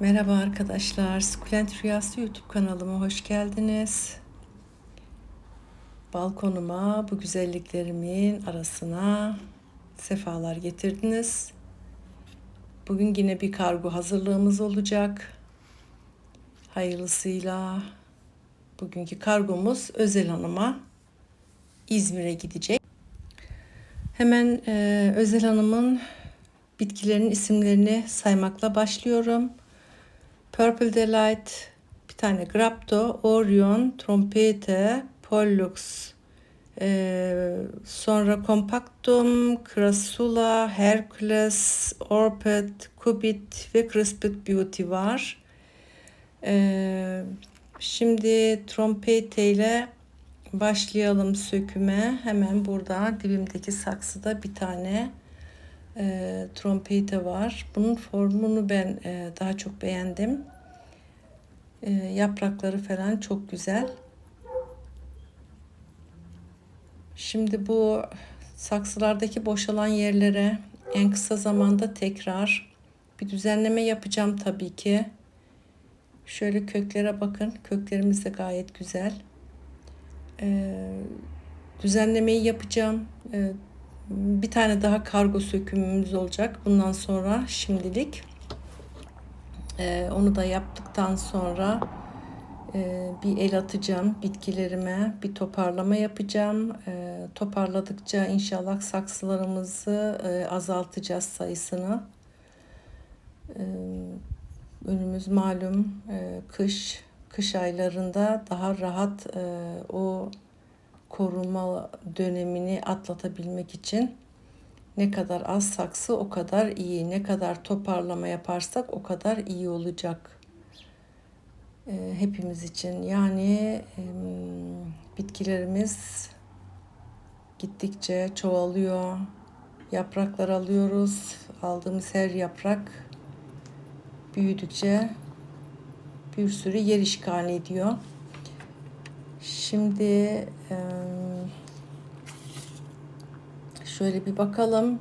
Merhaba arkadaşlar, Sukulent Rüyası YouTube kanalıma hoş geldiniz. Balkonuma bu güzelliklerimin arasına sefalar getirdiniz. Bugün yine bir kargo hazırlığımız olacak. Hayırlısıyla bugünkü kargomuz Özel Hanım'a İzmir'e gidecek. Hemen e, Özel Hanım'ın bitkilerin isimlerini saymakla başlıyorum. Purple Delight, bir tane Grapto, Orion, Trompete, Pollux, ee, sonra Compactum, Crassula, Hercules, Orpid, Cupid ve Crispid Beauty var. Ee, şimdi trompete ile başlayalım söküme. Hemen burada dibimdeki saksıda bir tane e, trompete var. Bunun formunu ben e, daha çok beğendim. E, yaprakları falan çok güzel. Şimdi bu saksılardaki boşalan yerlere en kısa zamanda tekrar bir düzenleme yapacağım tabii ki. Şöyle köklere bakın. Köklerimiz de gayet güzel. Ee, düzenlemeyi yapacağım. Ee, bir tane daha kargo sökümümüz olacak. Bundan sonra şimdilik. Ee, onu da yaptıktan sonra e, bir el atacağım bitkilerime. Bir toparlama yapacağım. E, toparladıkça inşallah saksılarımızı e, azaltacağız sayısını. E, önümüz malum e, kış. Kış aylarında daha rahat e, o koruma dönemini atlatabilmek için ne kadar az saksı o kadar iyi. Ne kadar toparlama yaparsak o kadar iyi olacak. E, hepimiz için. Yani bitkilerimiz gittikçe çoğalıyor. Yapraklar alıyoruz. Aldığımız her yaprak büyüdükçe bir sürü yer işgal ediyor. Şimdi şöyle bir bakalım.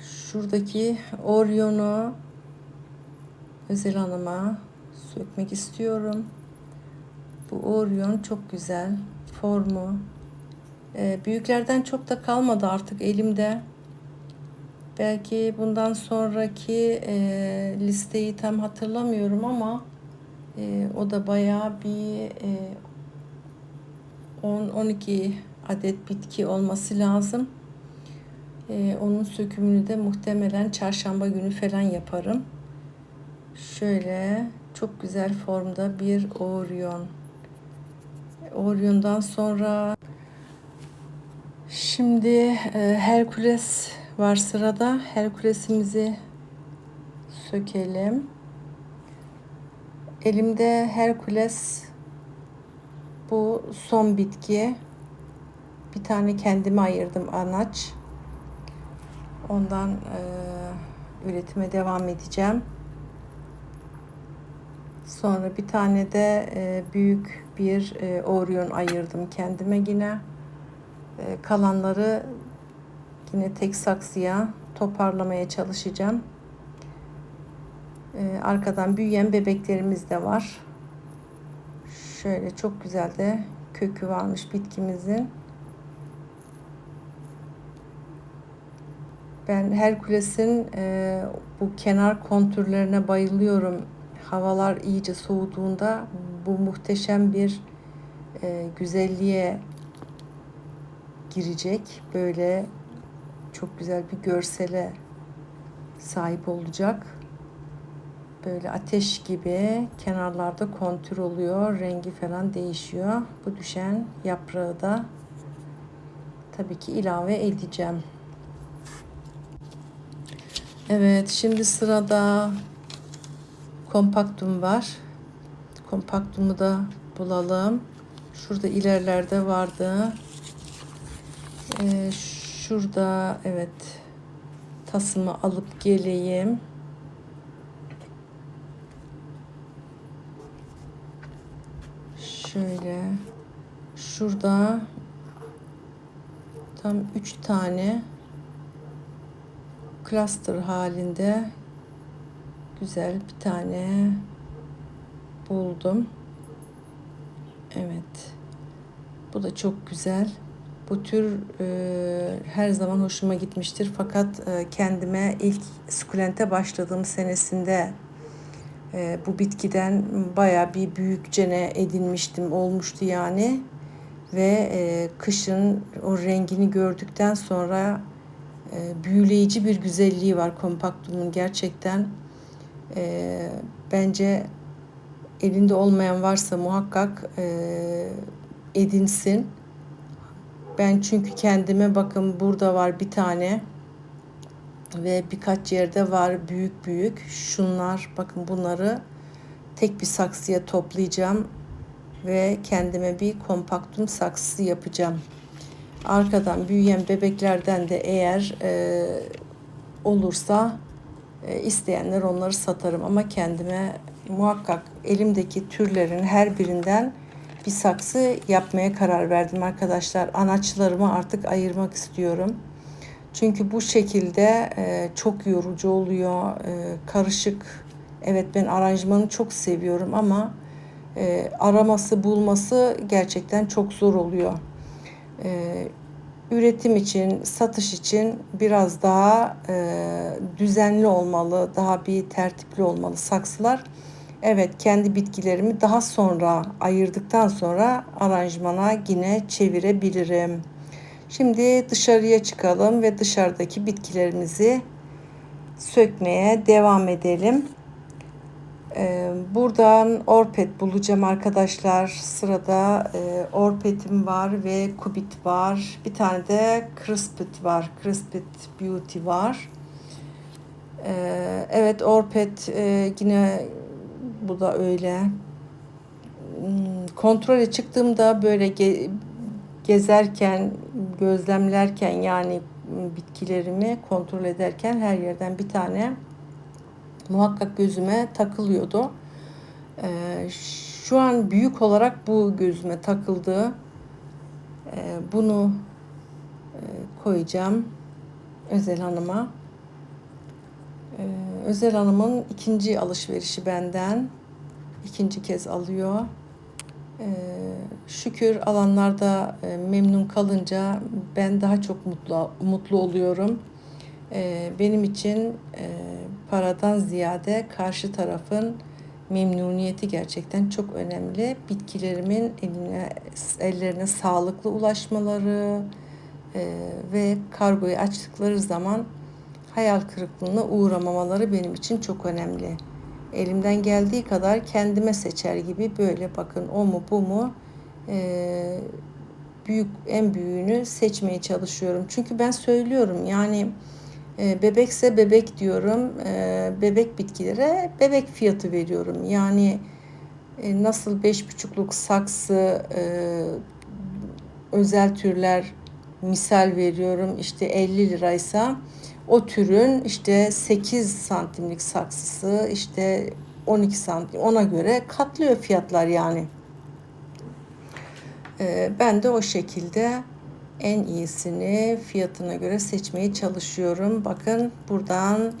Şuradaki Orion'u Özel Hanım'a sökmek istiyorum. Bu Orion çok güzel. Formu. büyüklerden çok da kalmadı artık elimde. Belki bundan sonraki listeyi tam hatırlamıyorum ama e, o da bayağı bir e, 10-12 adet bitki olması lazım. E, onun sökümünü de muhtemelen çarşamba günü falan yaparım. Şöyle çok güzel formda bir Orion. Orion'dan sonra şimdi e, Herkules var sırada. Herkulesimizi sökelim. Elimde Herkules bu son bitki. Bir tane kendime ayırdım anaç. Ondan e, üretime devam edeceğim. Sonra bir tane de e, büyük bir e, Orion ayırdım kendime yine. E, kalanları yine tek saksıya toparlamaya çalışacağım. Ee, arkadan büyüyen bebeklerimiz de var. Şöyle çok güzel de kökü varmış bitkimizin. Ben Herkules'in e, bu kenar kontürlerine bayılıyorum. Havalar iyice soğuduğunda bu muhteşem bir e, güzelliğe girecek. Böyle çok güzel bir görsele sahip olacak böyle ateş gibi kenarlarda kontür oluyor. Rengi falan değişiyor. Bu düşen yaprağı da tabii ki ilave edeceğim. Evet şimdi sırada kompaktum var. Kompaktumu da bulalım. Şurada ilerlerde vardı. Ee, şurada evet tasımı alıp geleyim. Şöyle şurada tam üç tane cluster halinde güzel bir tane buldum. Evet. Bu da çok güzel. Bu tür e, her zaman hoşuma gitmiştir. Fakat e, kendime ilk sukulente başladığım senesinde e, bu bitkiden baya bir büyükcene edinmiştim. Olmuştu yani. Ve e, kışın o rengini gördükten sonra e, büyüleyici bir güzelliği var kompaktumun gerçekten. E, bence elinde olmayan varsa muhakkak e, edinsin. Ben çünkü kendime bakın burada var bir tane ve birkaç yerde var büyük büyük. Şunlar bakın bunları tek bir saksıya toplayacağım ve kendime bir kompaktum saksısı yapacağım. Arkadan büyüyen bebeklerden de eğer e, olursa e, isteyenler onları satarım ama kendime muhakkak elimdeki türlerin her birinden bir saksı yapmaya karar verdim arkadaşlar. Anaçlarımı artık ayırmak istiyorum. Çünkü bu şekilde e, çok yorucu oluyor. E, karışık. Evet ben aranjmanı çok seviyorum ama e, araması bulması gerçekten çok zor oluyor. E, üretim için, satış için biraz daha e, düzenli olmalı, daha bir tertipli olmalı saksılar. Evet kendi bitkilerimi daha sonra ayırdıktan sonra aranjmana yine çevirebilirim. Şimdi dışarıya çıkalım ve dışarıdaki bitkilerimizi sökmeye devam edelim. Ee, buradan orpet bulacağım arkadaşlar. Sırada e, orpetim var ve kubit var. Bir tane de crispet var. Crispet beauty var. Ee, evet orpet e, yine bu da öyle. Hmm, kontrole çıktığımda böyle gezerken, gözlemlerken yani bitkilerimi kontrol ederken her yerden bir tane muhakkak gözüme takılıyordu. Ee, şu an büyük olarak bu gözüme takıldı. Ee, bunu e, koyacağım Özel Hanım'a. Ee, Özel Hanım'ın ikinci alışverişi benden. ikinci kez alıyor. Ee, şükür alanlarda e, memnun kalınca ben daha çok mutlu mutlu oluyorum. Ee, benim için e, paradan ziyade karşı tarafın memnuniyeti gerçekten çok önemli. Bitkilerimin eline ellerine sağlıklı ulaşmaları e, ve kargoyu açtıkları zaman hayal kırıklığına uğramamaları benim için çok önemli. Elimden geldiği kadar kendime seçer gibi böyle bakın o mu bu mu e, büyük en büyüğünü seçmeye çalışıyorum. Çünkü ben söylüyorum yani e, bebekse bebek diyorum. E, bebek bitkilere bebek fiyatı veriyorum. Yani e, nasıl beş buçukluk saksı e, özel türler misal veriyorum işte 50 liraysa o türün işte 8 santimlik saksısı işte 12 santim ona göre katlıyor fiyatlar yani. Ee, ben de o şekilde en iyisini fiyatına göre seçmeye çalışıyorum. Bakın buradan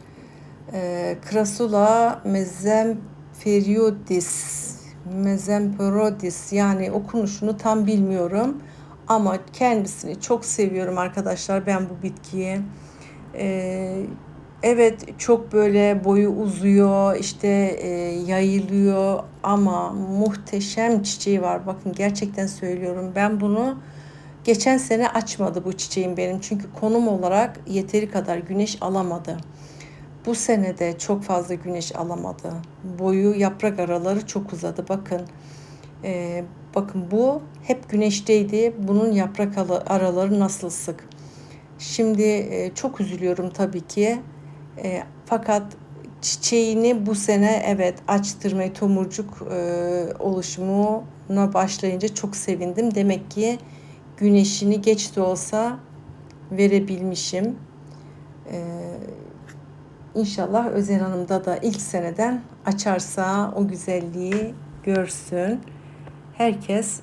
e, Crasula mezemperiodis mezemperodis yani okunuşunu tam bilmiyorum ama kendisini çok seviyorum arkadaşlar ben bu bitkiyi. Ee, evet çok böyle boyu uzuyor işte e, yayılıyor ama muhteşem çiçeği var. Bakın gerçekten söylüyorum ben bunu geçen sene açmadı bu çiçeğim benim. Çünkü konum olarak yeteri kadar güneş alamadı. Bu sene de çok fazla güneş alamadı. Boyu yaprak araları çok uzadı. Bakın e, bakın bu hep güneşteydi. Bunun yaprak araları nasıl sık. Şimdi e, çok üzülüyorum tabii ki. E, fakat çiçeğini bu sene evet açtırmayı tomurcuk e, oluşumuna başlayınca çok sevindim. Demek ki güneşini geç de olsa verebilmişim. Ee, inşallah Özen Hanım'da da ilk seneden açarsa o güzelliği görsün. Herkes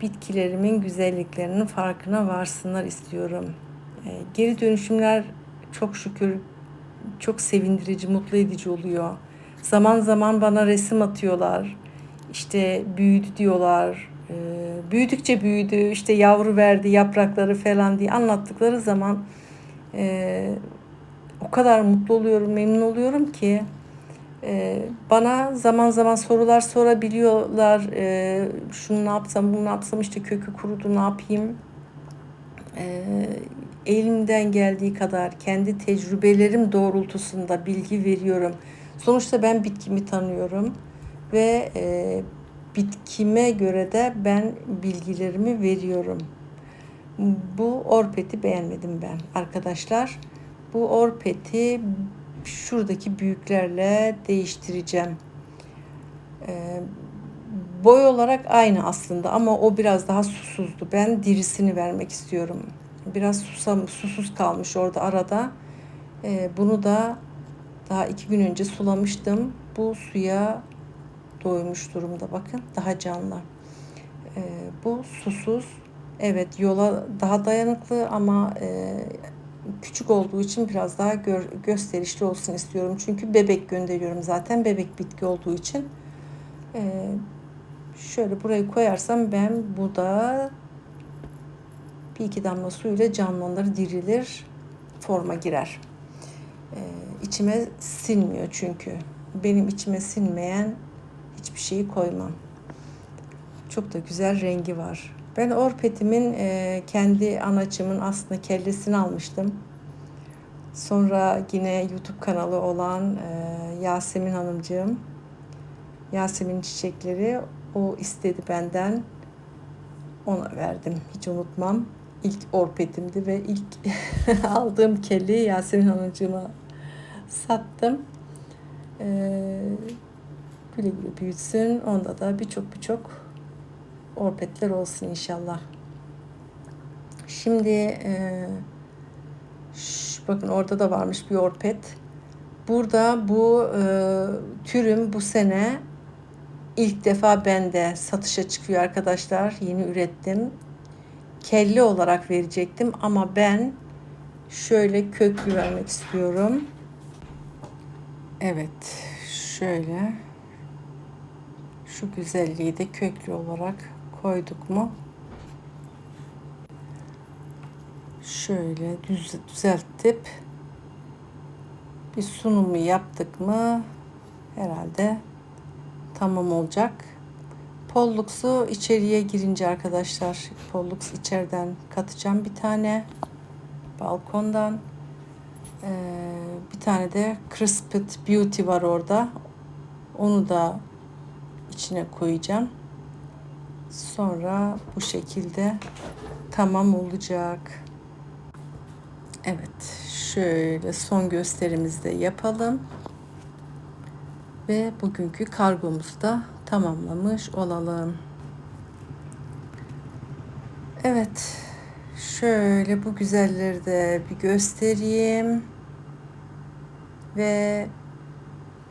bitkilerimin güzelliklerinin farkına varsınlar istiyorum. Ee, geri dönüşümler çok şükür çok sevindirici, mutlu edici oluyor. Zaman zaman bana resim atıyorlar. İşte büyüdü diyorlar. Ee, büyüdükçe büyüdü, işte yavru verdi, yaprakları falan diye anlattıkları zaman e, o kadar mutlu oluyorum, memnun oluyorum ki e, bana zaman zaman sorular sorabiliyorlar. E, şunu ne yapsam, bunu ne yapsam, işte kökü kurudu, ne yapayım? Elimden geldiği kadar kendi tecrübelerim doğrultusunda bilgi veriyorum. Sonuçta ben bitkimi tanıyorum ve e, bitkime göre de ben bilgilerimi veriyorum. Bu orpeti beğenmedim ben arkadaşlar. Bu orpeti şuradaki büyüklerle değiştireceğim. Ee, boy olarak aynı aslında ama o biraz daha susuzdu. Ben dirisini vermek istiyorum. Biraz susam, susuz kalmış orada arada. Ee, bunu da daha iki gün önce sulamıştım. Bu suya doymuş durumda bakın. Daha canlı. Ee, bu susuz. Evet yola daha dayanıklı ama e, küçük olduğu için biraz daha gör, gösterişli olsun istiyorum. Çünkü bebek gönderiyorum zaten. Bebek bitki olduğu için. Ee, şöyle burayı koyarsam ben bu da bir iki damla suyla canlanır, dirilir, forma girer. Ee, içime sinmiyor çünkü. Benim içime sinmeyen hiçbir şeyi koymam. Çok da güzel rengi var. Ben Orpet'imin e, kendi anaçımın aslında kellesini almıştım. Sonra yine YouTube kanalı olan e, Yasemin Hanımcığım, Yasemin Çiçekleri o istedi benden. Ona verdim. Hiç unutmam. İlk Orpet'imdi ve ilk aldığım kelleyi Yasemin Hanımcığıma sattım. Ee, güle güle büyütsün. Onda da birçok birçok orpetler olsun inşallah. Şimdi e, şş, bakın orada da varmış bir orpet. Burada bu e, türüm bu sene ilk defa bende satışa çıkıyor arkadaşlar. Yeni ürettim. Kelle olarak verecektim ama ben şöyle köklü vermek istiyorum. Evet, şöyle şu güzelliği de köklü olarak koyduk mu? Şöyle düz, düzeltip bir sunumu yaptık mı herhalde tamam olacak. Polluksu içeriye girince arkadaşlar Pollux içeriden katacağım bir tane balkondan. Ee, bir tane de Crisped Beauty var orada. Onu da içine koyacağım. Sonra bu şekilde tamam olacak. Evet, şöyle son gösterimizi de yapalım. Ve bugünkü kargomuzu da tamamlamış olalım. Evet, şöyle bu güzelleri de bir göstereyim. Ve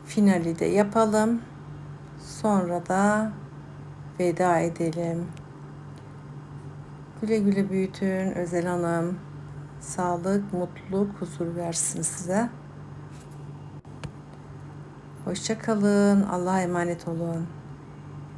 finali de yapalım. Sonra da veda edelim. Güle güle büyütün Özel Hanım. Sağlık, mutluluk, huzur versin size. Hoşça kalın. Allah'a emanet olun.